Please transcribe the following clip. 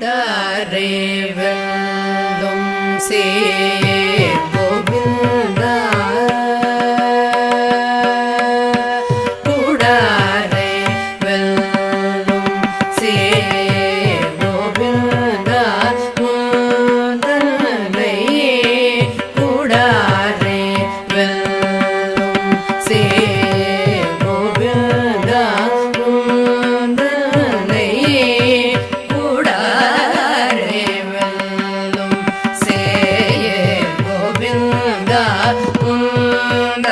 கூடாரே வெல்லும் சே